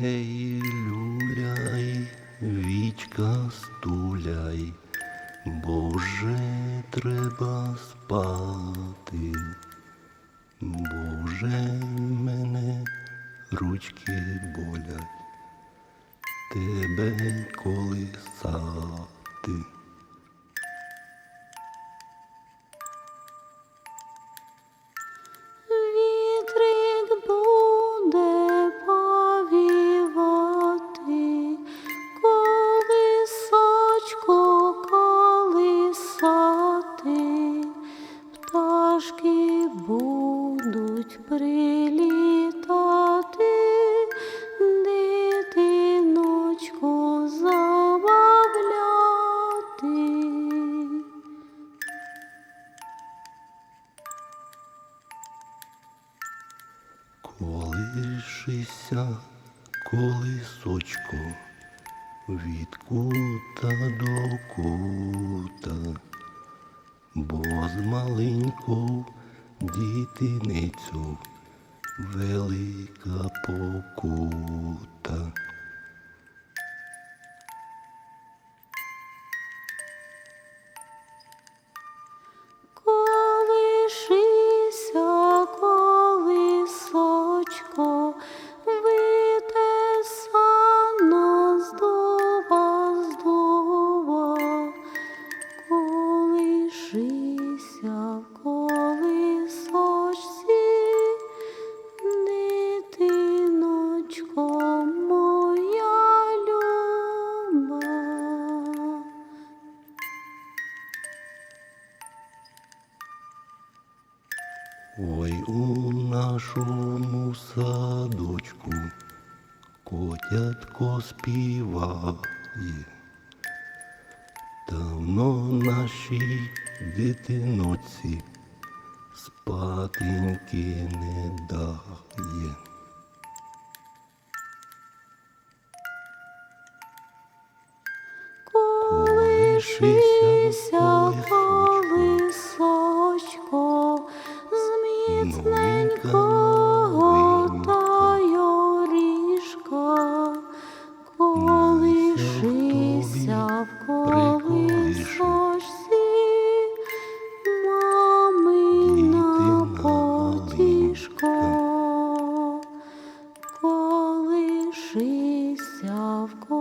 Ей, люляй, вічка стуляй, Боже треба спати, Боже мене ручки болять, тебе колиса. Колишися, колисочку, від кута до кута, бо з маленьку дітиницю велика покута. Ой у нашому садочку котятко співає. Давно нашій дитиноці спатеньки не дає. Колишися, of course.